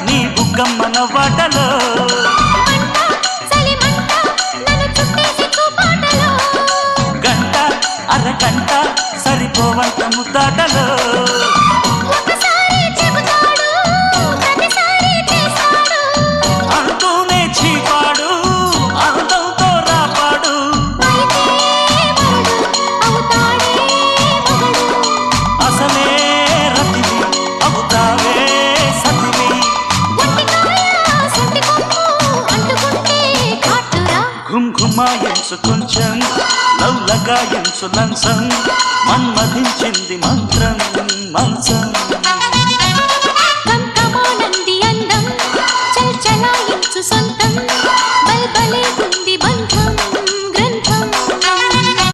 నీ బుగ్గమ్మన వాటలో. గంట అరగంట సరిపోవంత ముద్దాటలో. అమ్మాయించు కొంచెం లౌలగాయించు లంచం మన్మధించింది మంత్రం మంచం కంకమానంది అందం చల్చలాయించు సొంతం.